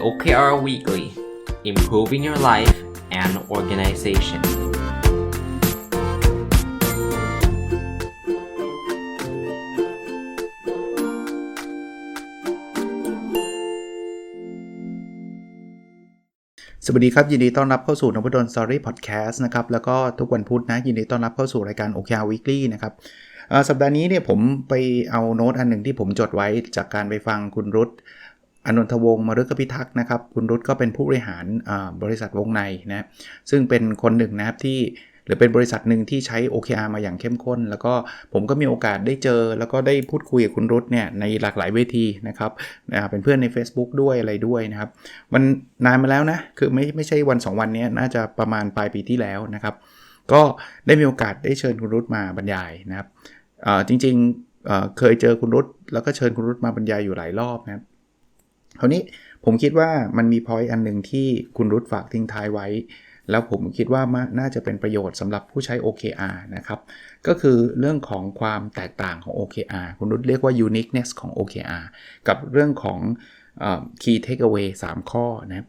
OKR Weekly Improving Your Life and Organization สวัสดีครับ ยินดีต้อนรับเข้าสู่นพดลสตอรี่พอดแคสต์นะครับ แล้วก็ทุกวันพุธนะ ยินดีต้อนรับเข้าสู่รายการ OKR Weekly นะครับสัปดาห์นี้เนี่ยผมไปเอาโน้ตอันหนึ่งที่ผมจดไว้จากการไปฟังคุณรุต อนนทวงศ์มฤกพิทักษ์นะครับ คุณรุตก็เป็นผู้บริหารบริษัทวงในนะซึ่งเป็นคนหนึ่งนะครับที่หรือเป็นบริษัทหนึ่งที่ใช้ OKR มาอย่างเข้มข้น แล้วก็ผมก็มีโอกาสได้เจอ แล้วก็ได้พูดคุยกับคุณรุตเนี่ยในหลากหลายเวทีนะครับเป็นเพื่อนใน Facebook ด้วยอะไรด้วยนะครับมันนานมาแล้วนะคือไม่ไม่ใช่วัน 2 วันนี้น่าจะประมาณปลายปีที่แล้วนะครับ ก็ได้มีโอกาสได้เชิญคุณรุตมาบรรยายนะครับจริงๆเคยเจอคุณรุตแล้วก็เชิญคุณรุตมาบรรยายอยู่หลายรอบนะครับ คราวนี้ผมคิดว่ามันมีพอยต์อันหนึ่งที่คุณรุตฝากทิ้งท้ายไว้ แล้วผมคิดว่าน่าจะเป็นประโยชน์สำหรับผู้ใช้ OKR นะครับ ก็คือเรื่องของความแตกต่างของ OKR คุณรุตเรียกว่า uniqueness ของ OKR กับเรื่องของอ key takeaway 3 ข้อนะ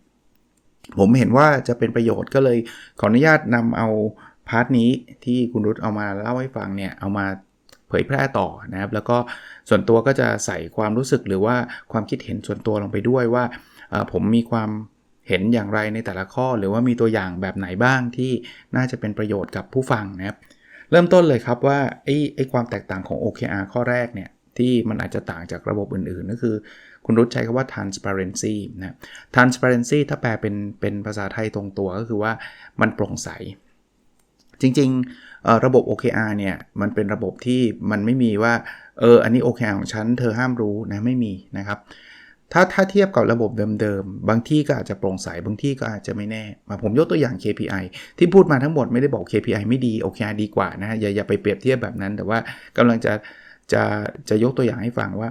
ผมเห็นว่าจะเป็นประโยชน์ก็เลยขออนุญาตนำเอาพาร์ทนี้ที่คุณรุตเอามาเล่าให้ฟังเนี่ยเอามา เผยแพร่ต่อนะครับแล้วก็ส่วนตัวก็จะใส่ความรู้สึกหรือว่าความคิดเห็นส่วนตัวลงไปด้วยว่าผมมีความเห็นอย่างไรในแต่ละข้อ หรือว่ามีตัวอย่างแบบไหนบ้างที่น่าจะเป็นประโยชน์กับผู้ฟังนะครับเริ่มต้นเลยครับว่าไอ้ไอ้ความแตกต่างของ OKR ข้อแรกเนี่ยที่มันอาจจะต่างจากระบบอื่นๆ ก็คือ คุณรุตใช้คำว่า transparency นะ transparency ถ้าแปลเป็นเป็นภาษาไทยตรงตัวก็คือว่ามันโปร่งใส จริงๆ ระบบ OKR เนี่ยมันเป็นระบบที่มันไม่มีว่าเอออันนี้ OKR ของฉันเธอห้ามรู้นะไม่มีนะครับถ้าถ้าเทียบกับระบบเดิมๆ บางที่ก็อาจจะโปร่งใส บางที่ก็อาจจะไม่แน่ มาผมยกตัวอย่าง KPI ที่พูดมาทั้งหมดไม่ได้บอก KPI ไม่ดี OKR ดีกว่านะ อย่าอย่าไปเปรียบเทียบแบบนั้น แต่ว่ากำลังจะจะจะยกตัวอย่างให้ฟังว่า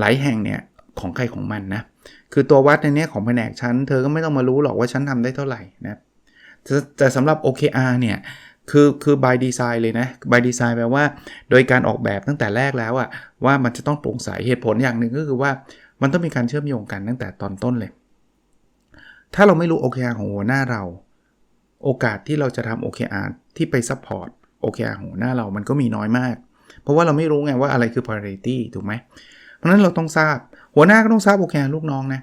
หลายแห่งเนี่ยของใครของมันนะ คือตัววัดในเนี้ยของแผนกชั้น เธอก็ไม่ต้องมารู้หรอกว่าฉันทำได้เท่าไหร่นะ แต่สำหรับ OKR เนี่ย คือคือ by design เลยนะ by design แปลว่า โดยการออกแบบตั้งแต่แรกแล้วอะว่ามันจะต้องโปร่งใสเหตุผลอย่างหนึ่งก็คือว่ามันต้องมีการเชื่อมโยงกันตั้งแต่ตอนต้นเลย ถ้าเราไม่รู้ OKR ของหัวหน้าเรา โอกาสที่เราจะทำ OKR ที่ไป support OKR ของหัวหน้าเรามันก็มีน้อยมาก เพราะว่าเราไม่รู้ไงว่าอะไรคือ priority ถูกไหม เพราะฉะนั้นเราต้องทราบ หัวหน้าก็ต้องทราบ OKR ลูกน้องนะ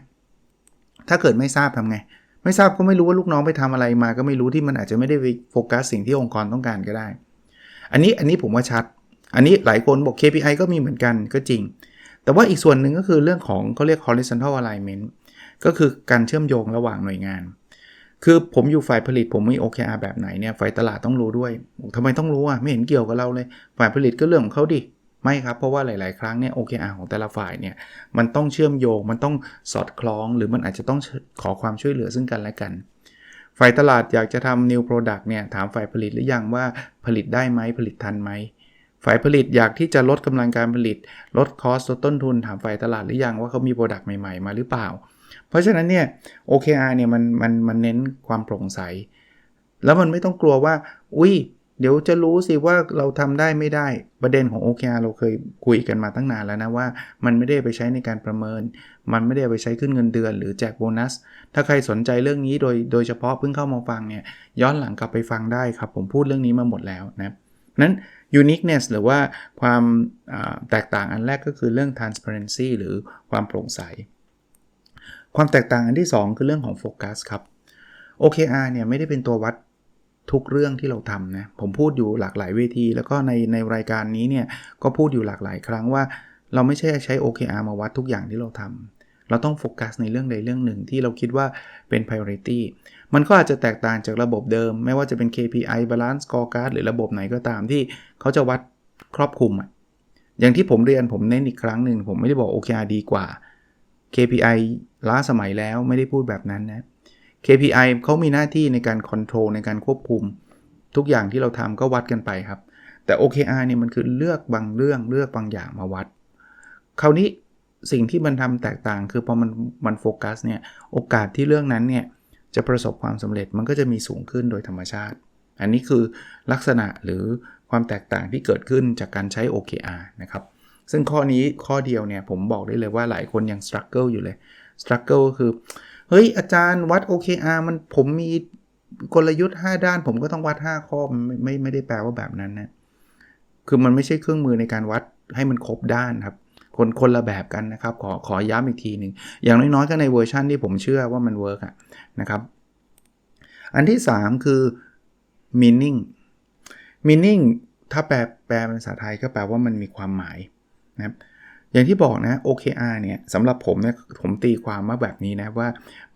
ถ้าเกิดไม่ทราบทำไง ไม่ทราบก็ไม่รู้ว่าลูกน้องไปทำอะไรมา ก็ไม่รู้ที่มันอาจจะไม่ได้โฟกัสสิ่งที่องค์กรต้องการก็ได้ อันนี้อันนี้ผมว่าชัด อันนี้หลายคนบอก KPI ก็มีเหมือนกันก็จริง แต่ว่าอีกส่วนหนึ่งก็คือเรื่องของเขาเรียก horizontal alignment ก็คือการเชื่อมโยงระหว่างหน่วยงาน คือผมอยู่ฝ่ายผลิตผมมี OKR แบบไหนเนี่ยฝ่ายตลาดต้องรู้ด้วยทำไมต้องรู้อะไม่เห็นเกี่ยวกับเราเลย ฝ่ายผลิตก็เรื่องของเขาดิ ไม่ครับ เพราะว่าหลาย ๆ ครั้งเนี่ย OKR ของแต่ละฝ่ายเนี่ย มันต้องเชื่อมโยง มันต้องสอดคล้อง หรือมันอาจจะต้องขอความช่วยเหลือซึ่งกันและกัน ฝ่ายตลาดอยากจะทำ new product เนี่ย ถามฝ่ายผลิตหรือยังว่าผลิตได้ไหม ผลิตทันไหม ฝ่ายผลิตอยากที่จะลดกำลังการผลิต ลดคอสลดต้นทุน ถามฝ่ายตลาดหรือยังว่าเขามีโปรดักต์ใหม่ ๆ มาหรือเปล่า เพราะฉะนั้นเนี่ย OKR เนี่ยมันมันมันเน้นความโปร่งใส แล้วมันไม่ต้องกลัวว่า อุ้ย เดี๋ยวจะรู้สิว่าเราทำได้ไม่ได้ประเด็นของ OKR เราเคยคุยกันมาตั้งนานแล้วนะว่า มันไม่ได้ไปใช้ในการประเมิน มันไม่ได้ไปใช้ขึ้นเงินเดือน หรือแจกโบนัส ถ้าใครสนใจเรื่องนี้โดยโดยเฉพาะเพิ่งเข้ามาฟังเนี่ยย้อนหลังกลับไปฟังได้ครับ ผมพูดเรื่องนี้มาหมดแล้วนะนั้น uniqueness หรือว่าความแตกต่างอันแรกก็คือเรื่อง transparency หรือความโปร่งใส ความแตกต่างอันที่ 2 คือเรื่องของโฟกัสครับ OKR เนี่ยไม่ได้เป็นตัววัด ทุกเรื่องที่เราทำนะผมพูดอยู่หลากหลายเวที แล้วก็ในในรายการนี้เนี่ยก็พูดอยู่หลากหลายครั้งว่า เราไม่ใช่ใช้ OKR มาวัดทุกอย่างที่เราทำเราต้องโฟกัสในเรื่องใดเรื่องหนึ่งที่เราคิดว่าเป็น priority มันก็อาจจะแตกต่างจากระบบเดิม ไม่ว่าจะเป็น KPI balance scorecard หรือระบบไหนก็ตามที่เขาจะวัดครอบคลุมอะอย่างที่ผมเรียนผมเน้นอีกครั้งหนึ่งผมไม่ได้บอก OKR ดีกว่า KPI ล้าสมัยแล้วไม่ได้พูดแบบนั้นนะ KPI เขามีหน้าที่ในการคอนโทรลในการควบคุม ทุกอย่างที่เราทำก็วัดกันไปครับ แต่ OKR เนี่ยมันคือเลือกบางเรื่องเลือกบางอย่างมาวัด คราวนี้สิ่งที่มันทำแตกต่าง คือพอมันมันโฟกัสเนี่ยโอกาสที่เรื่องนั้นเนี่ยจะประสบความสำเร็จมันก็จะมีสูงขึ้นโดยธรรมชาติ อันนี้คือลักษณะหรือความแตกต่างที่เกิดขึ้นจากการใช้ OKR นะครับซึ่งข้อนี้ข้อเดียวเนี่ยผมบอกได้เลยว่าหลายคนยัง struggle อยู่เลย struggle ก็คือ เฮ้ยอาจารย์วัด OKR มันผมมีกลยุทธ์ 5 ด้านผมก็ต้องวัด 5 ข้อไม่ไม่ไม่ได้แปลว่าแบบนั้นนะคือมันไม่ใช่เครื่องมือในการวัดให้มันครบด้านครับ คนคนละแบบกันนะครับ ขอขอย้ำอีกทีหนึ่งอย่างน้อยๆก็ในเวอร์ชันที่ผมเชื่อว่ามันเวิร์กอะนะครับ อันที่ 3 คือ meaning meaning ถ้าแปลแปลเป็นภาษาไทยก็แปลว่ามันมีความหมายนะครับ อย่างที่บอกนะ OKR เนี่ยสำหรับผมเนี่ยผมตีความมาแบบนี้นะว่า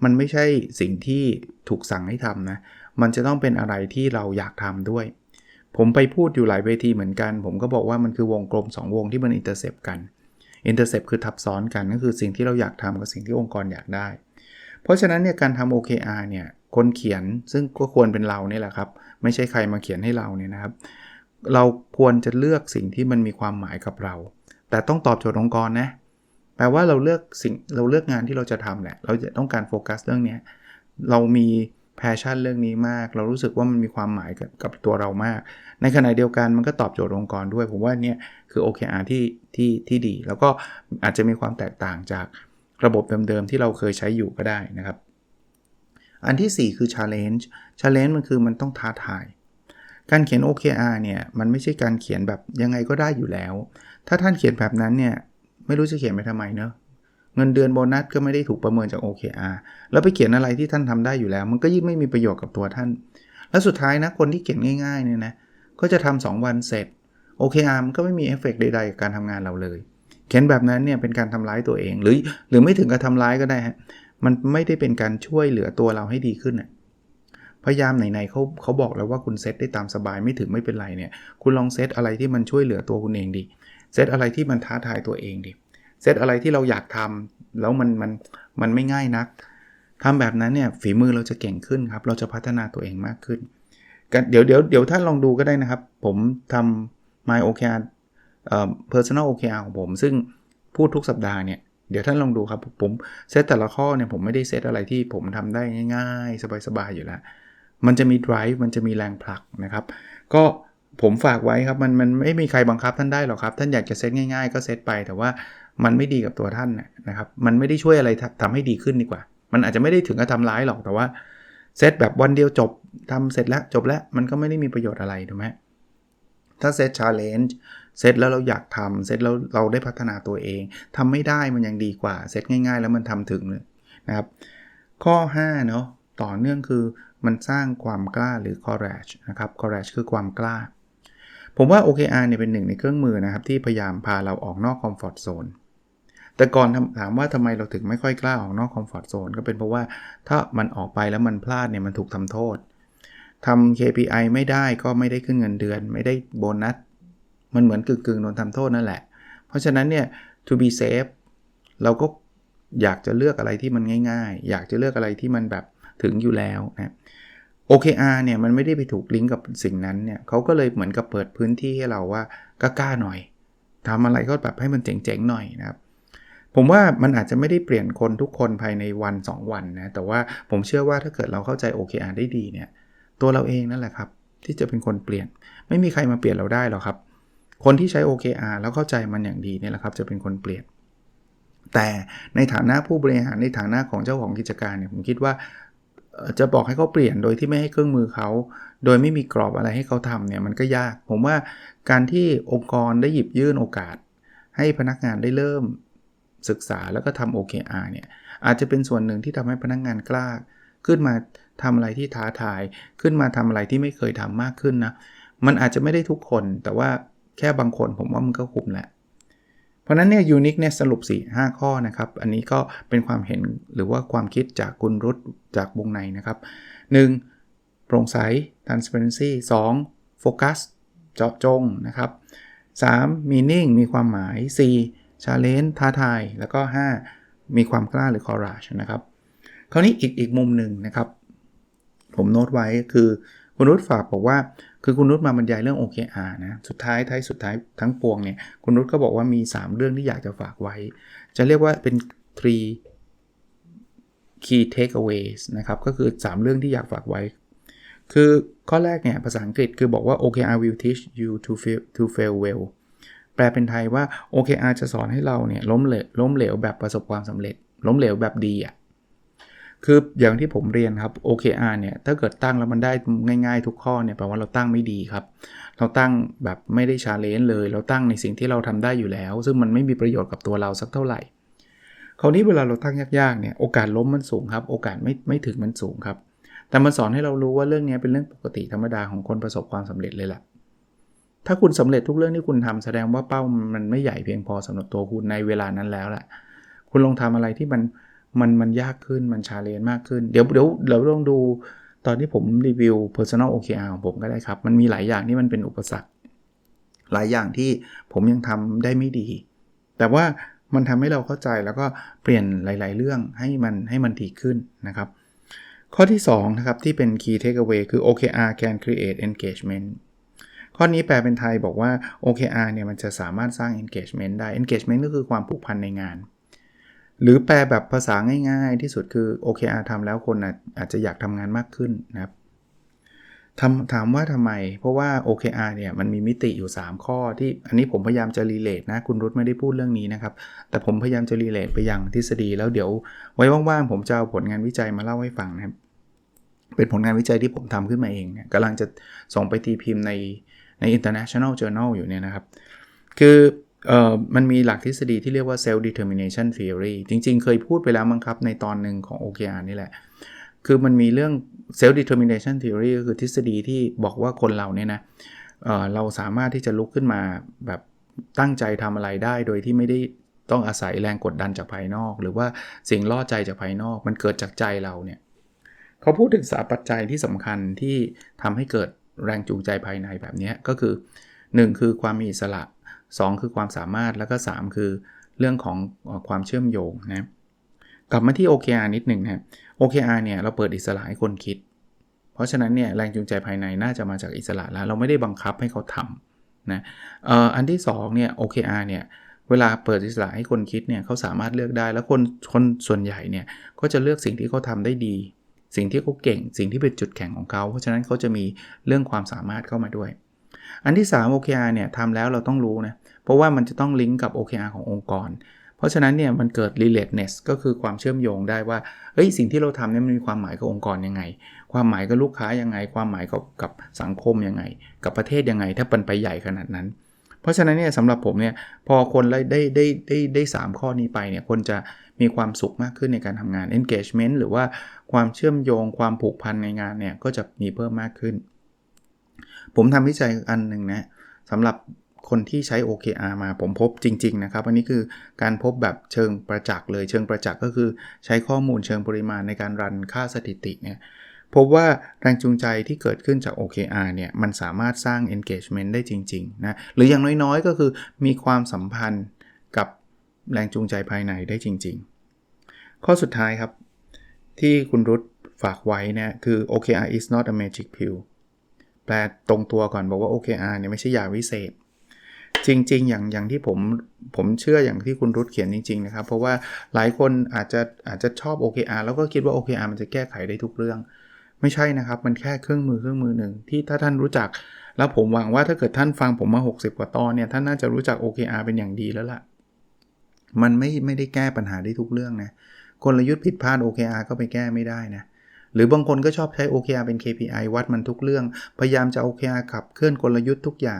มันไม่ใช่สิ่งที่ถูกสั่งให้ทำนะ มันจะต้องเป็นอะไรที่เราอยากทำด้วย ผมไปพูดอยู่หลายเวทีเหมือนกัน ผมก็บอกว่ามันคือวงกลม 2 วงที่มันอินเตอร์เซปกันอินเตอร์เซปคือทับซ้อนกันก็คือสิ่งที่เราอยากทำกับสิ่งที่องค์กรอยากได้ เพราะฉะนั้นเนี่ยการทำ OKR เนี่ยคนเขียนซึ่งก็ควรเป็นเราเนี่ยแหละครับ ไม่ใช่ใครมาเขียนให้เราเนี่ยนะครับ เราควรจะเลือกสิ่งที่มันมีความหมายกับเรา แต่ต้องตอบโจทย์องค์กรนะแปลว่าเราเลือกสิ่งเราเลือกงานที่เราจะทำแหละ เราจะต้องการโฟกัสเรื่องนี้เรามีแพชชั่นเรื่องนี้มาก เรารู้สึกว่ามันมีความหมายกับกับตัวเรามาก ในขณะเดียวกันมันก็ตอบโจทย์องค์กรด้วย ผมว่าเนี่ยคือ OKR ที่ที่ที่ดี แล้วก็อาจจะมีความแตกต่างจากระบบเดิมๆที่เราเคยใช้อยู่ก็ได้นะครับ อันที่ 4 คือ challenge challenge มันคือมันต้องท้าทาย การเขียน OKR เนี่ยมันไม่ใช่การเขียนแบบยังไงก็ได้อยู่แล้ว ถ้าท่านเขียนแบบนั้นเนี่ยไม่รู้จะเขียนไปทำไมเนอะเงินเดือนโบนัสก็ไม่ได้ถูกประเมินจาก OKR แล้วไปเขียนอะไรที่ท่านทำได้อยู่แล้ว มันก็ยิ่งไม่มีประโยชน์กับตัวท่าน แล้วสุดท้ายนะคนที่เขียนง่ายๆเนี่ยนะก็จะทำ2วันเสร็จ OKR มันก็ไม่มีเอฟเฟกใดๆกับการทำงานเราเลย เขียนแบบนั้นเนี่ยเป็นการทำร้ายตัวเอง หรือหรือไม่ถึงกับทำร้ายก็ได้ฮะมันไม่ได้เป็นการช่วยเหลือตัวเราให้ดีขึ้นนะพยายามไหนๆเขาเขาบอกแล้วว่าคุณเซตได้ตามสบายไม่ถึงไม่เป็นไรเนี่ย คุณลองเซตอะไรที่มันช่วยเหลือตัวคุณเองดิ เซตอะไรที่มันท้าทายตัวเองดิเซตอะไรที่เราอยากทำแล้วมันมันมันไม่ง่ายนักทำแบบนั้นเนี่ยฝีมือเราจะเก่งขึ้นครับ เราจะพัฒนาตัวเองมากขึ้นเดี๋ยวเดี๋ยวเดี๋ยวท่านลองดูก็ได้นะครับ ผมทำ My OKR เอ่อ personal OKR ของผม ซึ่งพูดทุกสัปดาห์เนี่ยเดี๋ยวท่านลองดูครับผมเซตแต่ละข้อเนี่ยผมไม่ได้เซตอะไรที่ผมทำได้ง่าย ๆ สบายๆอยู่แล้ว มันจะมี drive มันจะมีแรงผลักนะครับ ก็ ผมฝากไว้ครับมันมันไม่มีใครบังคับท่านได้หรอกครับ ท่านอยากจะเซตง่ายๆ ก็เซตไป แต่ว่ามันไม่ดีกับตัวท่านนะครับ มันไม่ได้ช่วยอะไรทำให้ดีขึ้นดีกว่า มันอาจจะไม่ได้ถึงกับทำร้ายหรอกแต่ว่าเซตแบบวันเดียวจบทำเสร็จแล้วจบแล้วมันก็ไม่ได้มีประโยชน์อะไรถูกไหมถ้าเซตชาเลนจ์เซตแล้วเราอยากทำเซตแล้วเราได้พัฒนาตัวเองทำไม่ได้มันยังดีกว่าเซตง่าย ๆ แล้วมันทำถึงเลยนะครับ ข้อ5เนาะต่อเนื่องคือมันสร้างความกล้าหรือ courage นะครับ courage คือความกล้า ผมว่า OKR เนี่ยเป็นหนึ่งในเครื่องมือนะครับที่พยายามพาเราออกนอกคอมฟอร์ทโซนแต่ก่อนถามว่าทำไมเราถึงไม่ค่อยกล้าออกนอกคอมฟอร์ทโซนก็เป็นเพราะว่าถ้ามันออกไปแล้วมันพลาดเนี่ยมันถูกทำโทษทำ KPI ไม่ได้ก็ไม่ได้ขึ้นเงินเดือน ไม่ได้โบนัส มันเหมือนกึ่งๆโดนทำโทษนั่นแหละ เพราะฉะนั้นเนี่ย to be safe เราก็อยากจะเลือกอะไรที่มันง่าย ๆ อยากจะเลือกอะไรที่มันแบบถึงอยู่แล้วนะ OKR เนี่ยมันไม่ได้ไปถูกลิงก์กับสิ่งนั้นเนี่ยเขาก็เลยเหมือนกับเปิดพื้นที่ให้เราว่ากล้าๆหน่อยทำอะไรก็แบบให้มันเจ๋งๆหน่อยนะครับผมว่ามันอาจจะไม่ได้เปลี่ยนคนทุกคนภายในวัน 2 วันนะแต่ว่าผมเชื่อว่าถ้าเกิดเราเข้าใจ OKR ได้ดีเนี่ยตัวเราเองนั่นแหละครับ ที่จะเป็นคนเปลี่ยน ไม่มีใครมาเปลี่ยนเราได้หรอกครับ คนที่ใช้ OKR แล้วเข้าใจมันอย่างดีเนี่ยแหละครับจะเป็นคนเปลี่ยน แต่ในฐานะผู้บริหารในฐานะของเจ้าของกิจการเนี่ยผมคิดว่า จะบอกให้เขาเปลี่ยนโดยที่ไม่ให้เครื่องมือเขา โดยไม่มีกรอบอะไรให้เขาทำเนี่ยมันก็ยาก ผมว่าการที่องค์กรได้หยิบยื่นโอกาส ให้พนักงานได้เริ่มศึกษาแล้วก็ทำ OKR เนี่ยอาจจะเป็นส่วนหนึ่งที่ทำให้พนักงานกล้า ขึ้นมาทำอะไรที่ท้าทาย ขึ้นมาทำอะไรที่ไม่เคยทำมากขึ้นนะมันอาจจะไม่ได้ทุกคน แต่ว่าแค่บางคนผมว่ามันก็คุ้มแหละ ราะนั้นเนี่ยยูนิคเนี่ยสรุป 4 5 ข้อนะครับ อันนี้ก็เป็นความเห็นหรือว่าความคิดจากคุณรุตจากวงในนะครับ 1. โปร่งใส transparency 2. โฟกัสเจาะจงนะครับ 3. meaning มีความหมาย 4. challenge ท้าทาย แล้วก็ 5. มีความกล้าหรือ courage นะครับ คราวนี้อีกอีกมุมหนึ่งนะครับ ผมโน้ตไว้คือ คุณนุชฝากบอกว่า คือคุณนุชมาบรรยายเรื่อง OKR นะ สุดท้ายท้ายสุดท้ายทั้งปวงเนี่ย คุณนุชก็บอกว่ามี 3 เรื่องที่อยากจะฝากไว้ จะเรียกว่าเป็น three key takeaways นะครับ ก็คือ 3 เรื่องที่อยากฝากไว้ คือข้อแรกเนี่ย ภาษาอังกฤษคือบอกว่า OKR will teach you to fail to fail well แปลเป็นไทยว่า OKR จะสอนให้เราเนี่ยล้มเหลวล้มเหลวแบบประสบความสำเร็จ ล้มเหลวแบบดีอะ่ะ คืออย่างที่ผมเรียนครับ OKR เนี่ยถ้าเกิดตั้งแล้วมันได้ง่าย ๆ ทุกข้อเนี่ยแปลว่าเราตั้งไม่ดีครับ เราตั้งแบบไม่ได้ชาเลนจ์เลย เราตั้งในสิ่งที่เราทำได้อยู่แล้ว ซึ่งมันไม่มีประโยชน์กับตัวเราสักเท่าไหร่คราวนี้เวลาเราตั้งยากๆเนี่ยโอกาสล้มมันสูงครับ โอกาสไม่ไม่ถึงมันสูงครับ แต่มันสอนให้เรารู้ว่าเรื่องนี้เป็นเรื่องปกติธรรมดาของคนประสบความสำเร็จเลยแหละถ้าคุณสำเร็จทุกเรื่องที่คุณทำแสดงว่าเป้ามันไม่ใหญ่เพียงพอสำหรับตัวคุณในเวลานั้นแล้วแหละคุณลองทำอะไรที่มัน มันมันยากขึ้นมันชาเลนจ์มากขึ้น เดี๋ยวเดี๋ยวเราลองดูตอนที่ผมรีวิว personal OKR ของผมก็ได้ครับ มันมีหลายอย่างที่มันเป็นอุปสรรค หลายอย่างที่ผมยังทำได้ไม่ดี แต่ว่ามันทำให้เราเข้าใจแล้วก็เปลี่ยนหลาย ๆ เรื่องให้มันให้มันดีขึ้นนะครับ ข้อที่2นะครับที่เป็น key takeaway คือ OKR can create engagement ข้อนี้แปลเป็นไทยบอกว่า OKR เนี่ยมันจะสามารถสร้าง engagement ได้ engagement ก็คือความผูกพันในงาน หรือแปลแบบภาษาง่ายๆ ที่สุดคือ OKR ทำแล้วคนอาจจะอยากทำงานมากขึ้นนะครับถามว่าทำไม เพราะว่า OKR เนี่ยมันมีมิติอยู่ 3 ข้อที่อันนี้ผมพยายามจะรีเลทนะ คุณรุตไม่ได้พูดเรื่องนี้นะครับ แต่ผมพยายามจะรีเลทไปยังทฤษฎี แล้วเดี๋ยวไว้ว่างๆ ผมจะเอาผลงานวิจัยมาเล่าให้ฟังนะครับ เป็นผลงานวิจัยที่ผมทำขึ้นมาเองเนี่ยกำลังจะส่งไปตีพิมพ์ในใน international journal อยู่เนี่ยนะครับ คือ เอ่อมันมีหลักทฤษฎีที่เรียกว่า self determination theory จริงๆ เคยพูดไปแล้วมั้งครับ ในตอนหนึ่งของ OKR นี่แหละ คือมันมีเรื่อง self determination theory ก็คือทฤษฎีที่บอกว่าคนเราเนี่ยนะเเราสามารถที่จะลุกขึ้นมาแบบตั้งใจทำอะไรได้โดยที่ไม่ได้ต้องอาศัยแรงกดดันจากภายนอก หรือว่าสิ่งล่อใจจากภายนอก มันเกิดจากใจเราเนี่ยเขาพูดถึงสาปัจจัยที่สำคัญที่ทำให้เกิดแรงจูงใจภายในแบบนี้ก็คือ 1 คือความมีอิสระ 2 คือความสามารถแล้วก็ 3 คือเรื่องของความเชื่อมโยงนะกลับมาที่ OKR นิดหนึ่งนะ OKR เนี่ยเราเปิดอิสระให้คนคิด เพราะฉะนั้นเนี่ยแรงจูงใจภายในน่าจะมาจากอิสระแล้ว เราไม่ได้บังคับให้เขาทำนะอันที่2เนี่ย OKR เนี่ยเวลาเปิดอิสระให้คนคิดเนี่ยเขาสามารถเลือกได้ แล้วคนคนส่วนใหญ่เนี่ยก็จะเลือกสิ่งที่เขาทาได้ดี สิ่งที่เขาเก่ง สิ่งที่เป็นจุดแข็งของเขา เพราะฉะนั้นเขาจะมีเรื่องความสามารถเข้ามาด้วย อันที่ 3 OKR เนี่ยทำแล้วเราต้องรู้นะ เพราะว่ามันจะต้องลิงก์กับ OKR ขององค์กร เพราะฉะนั้นเนี่ยมันเกิด relatedness ก็คือความเชื่อมโยงได้ว่าเฮ้ยสิ่งที่เราทำเนี่ยมันมีความหมายกับองค์กรยังไง ความหมายกับลูกค้ายังไง ความหมายกับกับสังคมยังไง กับประเทศยังไง ถ้าเป็นไปใหญ่ขนาดนั้น เพราะฉะนั้นเนี่ยสำหรับผมเนี่ยพอคนได้ได้ได้ได้ได้สข้อนี้ไปเนี่ยคนจะมีความสุขมากขึ้นในการทำงาน engagement หรือว่าความเชื่อมโยง ความผูกพันในงานเนี่ยก็จะมีเพิ่มมากขึ้น ผมทำวิจัยอันหนึ่งนะสำหรับคนที่ใช้ OKR มาผมพบจริง ๆ นะครับ อันนี้คือการพบแบบเชิงประจักษ์เลยเชิงประจักษ์ก็คือใช้ข้อมูลเชิงปริมาณในการรันค่าสถิติเนี่ยพบว่าแรงจูงใจที่เกิดขึ้นจาก OKR เนี่ยมันสามารถสร้าง engagement ได้จริงๆนะหรืออย่างน้อยๆ ก็คือมีความสัมพันธ์กับแรงจูงใจภายในได้จริง ๆ ข้อสุดท้ายครับ ที่คุณรุตฝากไว้นะคือ OKR is not a magic pill แปลตรงตัวก่อนบอกว่า OKR เนี่ยไม่ใช่ยาวิเศษ จริง ๆ อย่างอย่างที่ผมผมเชื่ออย่างที่คุณรุตเขียนจริง ๆ นะครับ เพราะว่าหลายคนอาจจะอาจจะชอบ OKR แล้วก็คิดว่า OKR มันจะแก้ไขได้ทุกเรื่อง ไม่ใช่นะครับ มันแค่เครื่องมือเครื่องมือหนึ่งที่ถ้าท่านรู้จัก แล้วผมหวังว่าถ้าเกิดท่านฟังผมมา 60 กว่าตอนเนี่ยท่านน่าจะรู้จัก OKR เป็นอย่างดีแล้วล่ะมันไม่ไม่ได้แก้ปัญหาได้ทุกเรื่องนะกลยุทธ์ผิดพลาด OKR ก็ไปแก้ไม่ได้นะ หรือบางคนก็ชอบใช้ OKR เป็น KPI วัดมันทุกเรื่อง พยายามจะ OKR ขับเคลื่อนกลยุทธ์ทุกอย่าง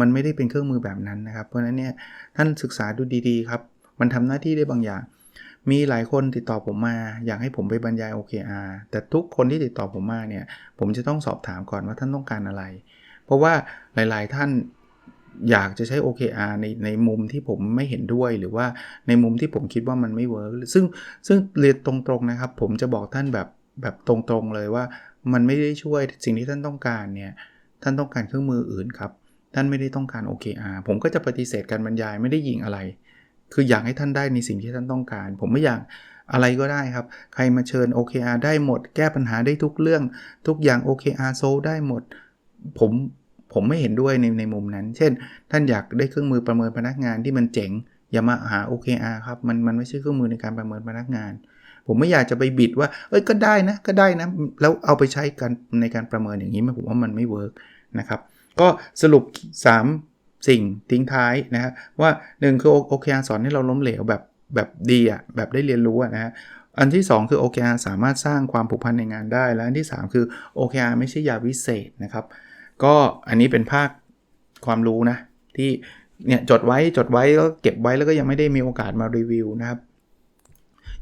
มันไม่ได้เป็นเครื่องมือแบบนั้นนะครับ เพราะฉะนั้นเนี่ยท่านศึกษาดูดีๆครับ มันทำหน้าที่ได้บางอย่าง มีหลายคนติดต่อผมมา อยากให้ผมไปบรรยาย OKR แต่ทุกคนที่ติดต่อผมมาเนี่ย ผมจะต้องสอบถามก่อนว่าท่านต้องการอะไร เพราะว่าหลายๆท่านอยากจะใช้ OKR ในในมุมที่ผมไม่เห็นด้วยหรือว่าในมุมที่ผมคิดว่ามันไม่เวิร์กซึ่งซึ่งเรียนตรงๆนะครับ ผมจะบอกท่านแบบ แบบตรงๆเลยว่า มันไม่ได้ช่วยสิ่งที่ท่านต้องการเนี่ยท่านต้องการเครื่องมืออื่นครับท่านไม่ได้ต้องการ OKR ผมก็จะปฏิเสธการบรรยายไม่ได้ยิงอะไร คืออยากให้ท่านได้ในสิ่งที่ท่านต้องการ ผมไม่อยากอะไรก็ได้ครับ ใครมาเชิญ OKR ได้หมด แก้ปัญหาได้ทุกเรื่อง ทุกอย่าง OKR โซได้หมด ผมผมไม่เห็นด้วยในในมุมนั้น เช่น ท่านอยากได้เครื่องมือประเมินพนักงานที่มันเจ๋ง อย่ามาหา OKR ครับ มันมันไม่ใช่เครื่องมือในการประเมินพนักงาน ผมไม่อยากจะไปบิดว่า เอ้ยก็ได้นะก็ได้นะ แล้วเอาไปใช้กันในการประเมินอย่างนี้ผมว่ามันไม่เวิร์กนะครับก็สรุป 3 สิ่งทิ้งท้ายนะครับว่า1คือ OKR สอนให้เราล้มเหลวแบบแบบดีอะแบบได้เรียนรู้อะนะอันที่ 2 คือ OKR สามารถสร้างความผูกพันในงานได้ และอันที่ 3 คือ OKR ไม่ใช่ยาวิเศษนะครับ ก็อันนี้เป็นภาคความรู้นะที่เนี่ยจดไว้จดไว้แล้วเก็บไว้แล้วก็ยังไม่ได้มีโอกาสมารีวิวนะครับ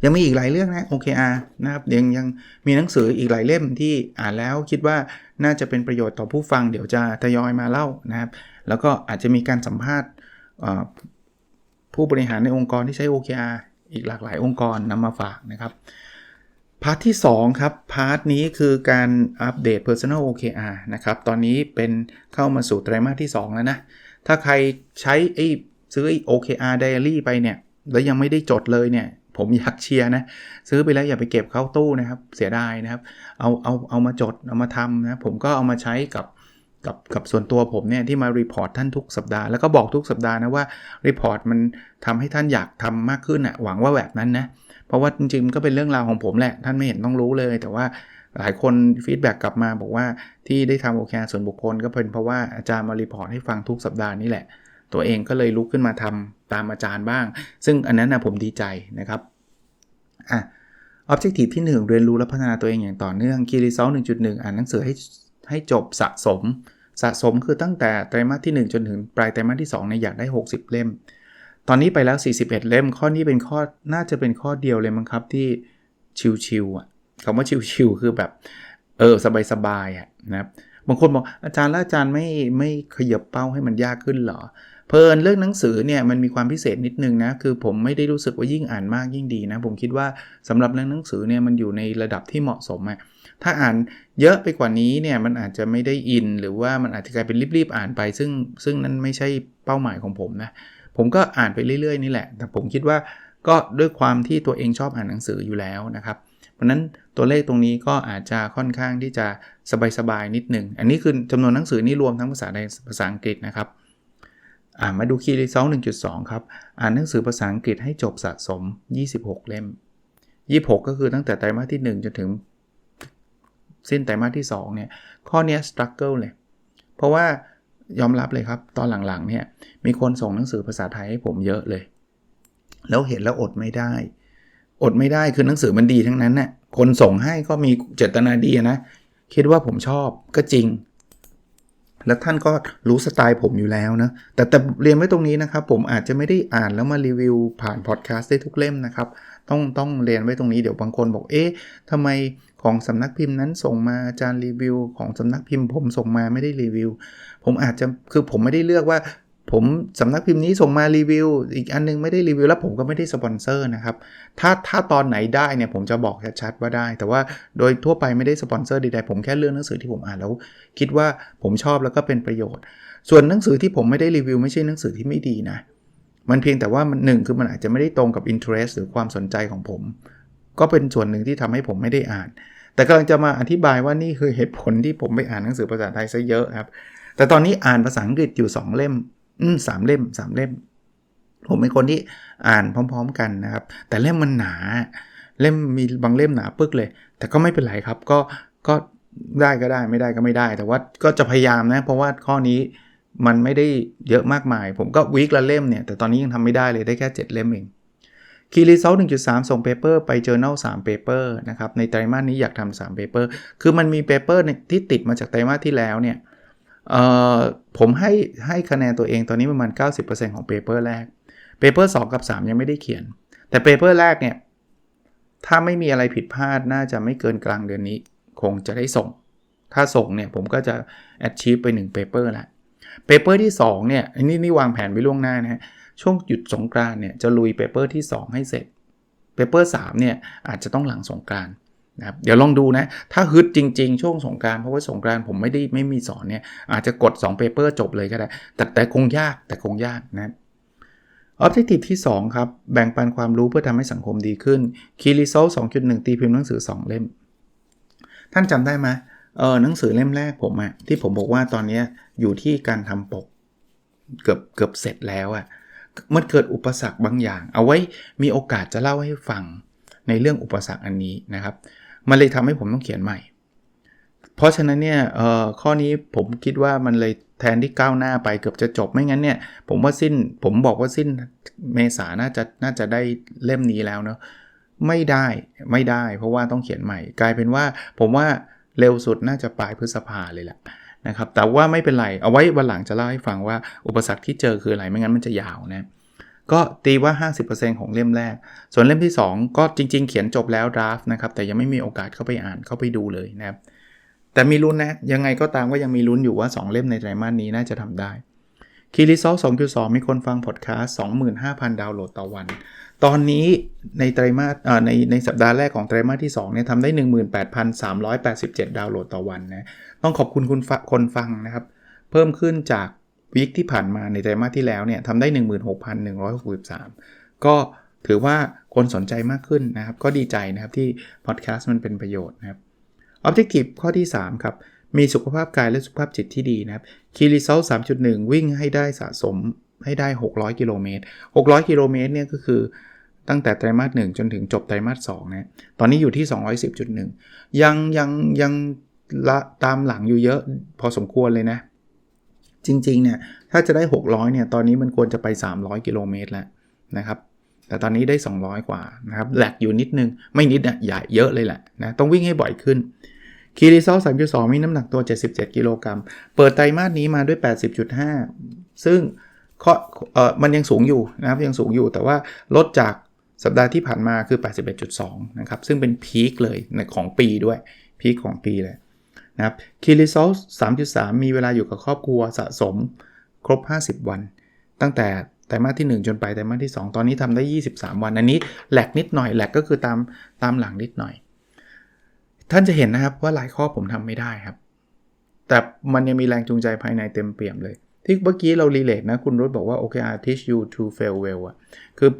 ยังมีอีกหลายเรื่องนะ OKR นะครับยังยังมีหนังสืออีกหลายเล่มที่อ่านแล้วคิดว่าน่าจะเป็นประโยชน์ต่อผู้ฟังเดี๋ยวจะทยอยมาเล่านะครับ แล้วก็อาจจะมีการสัมภาษณ์ผู้บริหารในองค์กรที่ใช้ OKR อีกหลากหลายองค์กรนำมาฝากนะครับพาร์ทที่ 2 ครับ พาร์ทนี้คือการอัปเดต Personal OKR นะครับ ตอนนี้เป็นเข้ามาสู่ไตรมาสที่ 2 แล้วนะ ถ้าใครใช้ไอ้ซื้อไอ้ OKR Diary ไปเนี่ย แล้วยังไม่ได้จดเลยเนี่ย ผมอยากเชียร์นะ ซื้อไปแล้วอย่าไปเก็บเข้าตู้นะครับ เสียดายนะครับ เอาเอาเอามาจดเอามาทำนะผมก็เอามาใช้กับกับกับส่วนตัวผมเนี่ยที่มารีพอร์ตท่านทุกสัปดาห์แล้วก็บอกทุกสัปดาห์นะว่ารีพอร์ตมันทำให้ท่านอยากทำมากขึ้นอะหวังว่าแบบนั้นนะเพราะว่าจริงๆก็เป็นเรื่องราวของผมแหละ ท่านไม่เห็นต้องรู้เลย แต่ว่าหลายคนฟีดแบ็กกลับมาบอกว่าที่ได้ทำโอเคส่วนบุคคลก็เป็นเพราะว่าอาจารย์มารีพอร์ตให้ฟังทุกสัปดาห์นี่แหละ ตัวเองก็เลยลุกขึ้นมาทำตามอาจารย์บ้าง ซึ่งอันนั้นนะผมดีใจนะครับอะ Objective ที่ 1 เรียนรู้และพัฒนาตัวเองอย่างต่อเนื่อง Key Result 1.1อ่านหนังสือให้ให้จบสะสม สะสมคือตั้งแต่ไตรมาสที่ 1 จนถึงปลายไตรมาสที่2เนี่ยอยากได้ 60 เล่ม ตอนนี้ไปแล้ว 41 เล่ม ข้อนี้เป็นข้อน่าจะเป็นข้อเดียวเลยมั้งครับที่ชิวๆอะคำว่าชิวๆคือแบบเออสบายๆอะนะครับบางคนบอกอาจารย์แล้วอาจารย์ไม่ไม่ขยับเป้าให้มันยากขึ้นเหรอ เพลินเรื่องหนังสือเนี่ยมันมีความพิเศษนิดนึงนะคือผมไม่ได้รู้สึกว่ายิ่งอ่านมากยิ่งดีนะ ผมคิดว่าสำหรับเรื่องหนังสือเนี่ยมันอยู่ในระดับที่เหมาะสมอะถ้าอ่านเยอะไปกว่านี้เนี่ยมันอาจจะไม่ได้อิน หรือว่ามันอาจจะกลายเป็นรีบๆอ่านไป ซึ่งซึ่งนั้นไม่ใช่เป้าหมายของผมนะผมก็อ่านไปเรื่อยๆนี่แหละ แต่ผมคิดว่าก็ด้วยความที่ตัวเองชอบอ่านหนังสืออยู่แล้วนะครับเพราะนั้นตัวเลขตรงนี้ก็อาจจะค่อนข้างที่จะสบายๆนิดหนึ่งอันนี้คือจำนวนหนังสือนี่รวมทั้งภาษาไทยภาษาอังกฤษนะครับ อ่ามาดูคีย์รีซอล1.2ครับ อ่านหนังสือภาษาอังกฤษให้จบสะสม 26 เล่ม 26 ก็คือตั้งแต่ไตรมาสที่ 1 จนถึง สิ้นไตรมาสที่ 2 เนี่ย ข้อนี้ struggle เลย เพราะว่ายอมรับเลยครับ ตอนหลังๆเนี่ยมีคนส่งหนังสือภาษาไทยให้ผมเยอะเลย แล้วเห็นแล้วอดไม่ได้ อดไม่ได้คือหนังสือมันดีทั้งนั้นน่ะคนส่งให้ก็มีเจตนาดีนะ คิดว่าผมชอบก็จริง และท่านก็รู้สไตล์ผมอยู่แล้วนะ แต่แต่เรียนไว้ตรงนี้นะครับ ผมอาจจะไม่ได้อ่านแล้วมารีวิวผ่านพอดแคสต์ได้ทุกเล่มนะครับ ต้องต้องเรียนไว้ตรงนี้เดี๋ยวบางคนบอกเอ๊ะทำไมของสำนักพิมพ์นั้นส่งมาอาจารย์รีวิว ของสำนักพิมพ์ผมส่งมาไม่ได้รีวิว ผมอาจจะคือผมไม่ได้เลือกว่า ผมสำนักพิมพ์นี้ส่งมารีวิว อีกอันนึงไม่ได้รีวิวแล้วผมก็ไม่ได้สปอนเซอร์นะครับ ถ้าถ้าตอนไหนได้เนี่ยผมจะบอกชัดๆว่าได้ แต่ว่าโดยทั่วไปไม่ได้สปอนเซอร์ใดๆผมแค่เลือกหนังสือที่ผมอ่านแล้ว คิดว่าผมชอบแล้วก็เป็นประโยชน์ ส่วนหนังสือที่ผมไม่ได้รีวิวไม่ใช่หนังสือที่ไม่ดีนะ มันเพียงแต่ว่ามันหนึ่งคือมันอาจจะไม่ได้ตรงกับ interest หรือความสนใจของผม ก็เป็นส่วนหนึ่งที่ทำให้ผมไม่ได้อ่าน แต่กำลังจะมาอธิบายว่านี่คือเหตุผลที่ผมไปอ่านหนังสือภาษาไทยซะเยอะครับแต่ตอนนี้อ่านภาษาอังกฤษอยู่ 2 เล่ม อืมสามเล่มสามเล่ม ผมเป็นคนที่อ่านพร้อม ๆ กันนะครับ แต่เล่มมันหนา เล่มมีบางเล่มหนาปึกเลย แต่ก็ไม่เป็นไรครับ ก็ก็ได้ก็ได้ไม่ได้ก็ไม่ได้ แต่ว่าก็จะพยายามนะ เพราะว่าข้อนี้มันไม่ได้เยอะมากมาย ผมก็วีคละเล่มเนี่ย แต่ตอนนี้ยังทำไม่ได้เลยได้แค่ 7 เล่มเองคีรีเซล1.3ส่งเปเปอร์ไป Journal 3 paper นะครับ ในไตรมาสนี้อยากทำ3 paper คือมันมีเปเปอร์ที่ติดมาจากไตรมาสที่แล้วเนี่ย ผมให้ให้คะแนนตัวเองตอนนี้ประมาณ 90%ของเปเปอร์แรกเปเปอร์2กับ 3 ยังไม่ได้เขียน แต่เปเปอร์แรกเนี่ย ถ้าไม่มีอะไรผิดพลาดน่าจะไม่เกินกลางเดือนนี้ คงจะได้ส่ง ถ้าส่งเนี่ยผมก็จะ achieve ไป1 paper แล้วเปเปอร์ที่ 2 เนี่ยอันนี้นี่วางแผนไว้ล่วงหน้านะฮะช่วงหยุดสงกรานเนี่ยจะลุยเปเปอร์ที่ 2 ให้เสร็จเปเปอร์3เนี่ยอาจจะต้องหลังสงกราน นะครับเดี๋ยวลองดูนะ ถ้าฮึดจริง ๆ ช่วงสงกรานเพราะว่าสงกรานผมไม่ได้ไม่มีสอนเนี่ย อาจจะกด2เปเปอร์จบเลยก็ได้ แต่แต่คงยากแต่คงยากนะออบเจกตีที่ 2 ครับ แบ่งปันความรู้เพื่อทำให้สังคมดีขึ้นคีรีโซล2.1ตีพิมพ์หนังสือ 2 เล่ม ท่านจำได้ไหมเออหนังสือเล่มแรกผมอะที่ผมบอกว่าตอนนี้อยู่ที่การทำปก เกือบเกือบเสร็จแล้วอะมันเกิดอุปสรรคบางอย่าง เอาไว้มีโอกาสจะเล่าให้ฟังในเรื่องอุปสรรคอันนี้นะครับ มันเลยทำให้ผมต้องเขียนใหม่ เพราะฉะนั้นเนี่ยข้อนี้ผมคิดว่ามันเลยแทนที่ก้าวหน้าไปเกือบจะจบไม่งั้นเนี่ย ผมว่าสิ้นผมบอกว่าสิ้นเมษาน่าจะน่าจะได้เล่มนี้แล้วเนาะไม่ได้ไม่ได้ เพราะว่าต้องเขียนใหม่ กลายเป็นว่าผมว่าเร็วสุดน่าจะปลายพฤษภาเลยแหละนะครับแต่ว่าไม่เป็นไร เอาไว้วันหลังจะเล่าให้ฟังว่าอุปสรรคที่เจอคืออะไรไม่งั้นมันจะยาวนะ ก็ตีว่า 50%ของเล่มแรก ส่วนเล่มที่ 2 ก็จริง ๆ เขียนจบแล้วดราฟนะครับ แต่ยังไม่มีโอกาสเข้าไปอ่านเข้าไปดูเลยนะครับ แต่มีลุ้นนะ ยังไงก็ตามก็ยังมีลุ้นอยู่ว่า 2 เล่มในไตรมาสนี้น่าจะทำได้คีรีซอล2.2 มีคนฟังพอดแคสต์25,000 ดาวน์โหลดต่อวัน ตอนนี้ในไตรมาสในในสัปดาห์แรกของไตรมาสที่2เนี่ยทำได้ 18,387 ดาวน์โหลดต่อวันนะ ต้องขอบคุณคุณคนฟังนะครับ เพิ่มขึ้นจาก วีคที่ผ่านมาในไตรมาสที่แล้วเนี่ยทำได้ 16,163 ก็ถือว่าคนสนใจมากขึ้นนะครับ ก็ดีใจนะครับที่พอดแคสต์มันเป็นประโยชน์นะครับ Objective ข้อที่ 3 ครับ มีสุขภาพกายและสุขภาพจิตที่ดีนะครับ Key Result 3.1 วิ่งให้ได้สะสมให้ได้ 600 กิโลเมตร 600 กิโลเมตรเนี่ยก็คือตั้งแต่ไตรมาส1จนถึงจบไตรมาส2นะตอนนี้อยู่ที่ 210.1 ยังยังยังละตามหลังอยู่เยอะพอสมควรเลยนะ จริงๆเนี่ยถ้าจะได้ 600เนี่ยตอนนี้มันควรจะไป 300 กิโลเมตรแล้วนะครับแต่ตอนนี้ได้ 200 กว่านะครับแหลกอยู่นิดนึง ไม่นิดอะใหญ่เยอะเลยแหละนะต้องวิ่งให้บ่อยขึ้นคีรีซอล3.2 มีน้ำหนักตัว 77 กิโลกรัม เปิดไตรมาสนี้มาด้วย 80.5 ซึ่งข้อเออมันยังสูงอยู่นะครับยังสูงอยู่แต่ว่าลดจากสัปดาห์ที่ผ่านมาคือ 81.2 นะครับ ซึ่งเป็นพีคเลยในของปีด้วย พีคของปีเลย นะครับคีรีซอล3.3 มีเวลาอยู่กับครอบครัวสะสมครบ 50 วัน ตั้งแต่ไตรมาสที่ 1 จนไปไตรมาสที่ 2 ตอนนี้ทำได้ 23 วัน อันนี้แหลกนิดหน่อยแหลกก็คือตามตามหลังนิดหน่อย ท่านจะเห็นนะครับว่าหลายข้อผมทำไม่ได้ครับ แต่มันยังมีแรงจูงใจภายในเต็มเปี่ยมเลย ที่เมื่อกี้เรารีเลทนะ คุณรุธบอกว่า OKR teach you to fail well อะคือ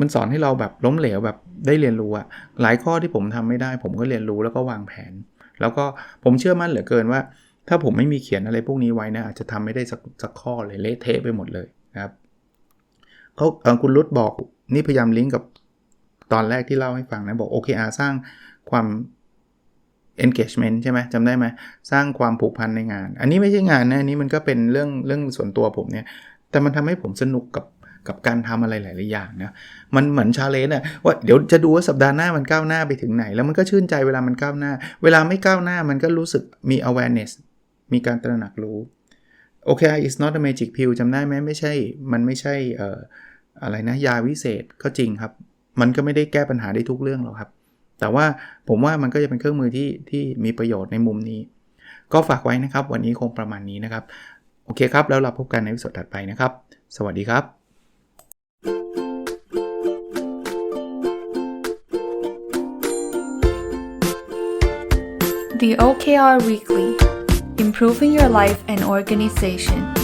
มันสอนให้เราแบบล้มเหลวแบบได้เรียนรู้อะหลายข้อที่ผมทำไม่ได้ ผมก็เรียนรู้แล้วก็วางแผน แล้วก็ผมเชื่อมั่นเหลือเกินว่า ถ้าผมไม่มีเขียนอะไรพวกนี้ไว้นะอาจจะทำไม่ได้สักสักข้อเลยเละเทะไปหมดเลยนะครับเขาคุณรุตบอกนี่พยายามลิงก์กับตอนแรกที่เล่าให้ฟังนะบอก OKR สร้างความ engagement ใช่ไหมจำได้ไหมสร้างความผูกพันในงาน อันนี้ไม่ใช่งานนะอันนี้มันก็เป็นเรื่องเรื่องส่วนตัวผมเนี่ยแต่มันทำให้ผมสนุกกับ กับการทำอะไรหลาย ๆ อย่างนะมันเหมือนชาเลนจ์อะว่าเดี๋ยวจะดูว่าสัปดาห์หน้ามันก้าวหน้าไปถึงไหน แล้วมันก็ชื่นใจเวลามันก้าวหน้า เวลาไม่ก้าวหน้ามันก็รู้สึกมี awareness มีการตระหนักรู้โอเค is not a magic pill จำได้ไหมไม่ใช่ มันไม่ใช่อออะไรนะ ยาวิเศษก็จริงครับ มันก็ไม่ได้แก้ปัญหาได้ทุกเรื่องหรอกครับ แต่ว่าผมว่ามันก็จะเป็นเครื่องมือที่ที่มีประโยชน์ในมุมนี้ ก็ฝากไว้นะครับ วันนี้คงประมาณนี้นะครับ โอเคครับ แล้วเราพบกันในวิดีโอถัดไปนะครับ สวัสดีครับ The OKR Weekly Improving Your Life and Organization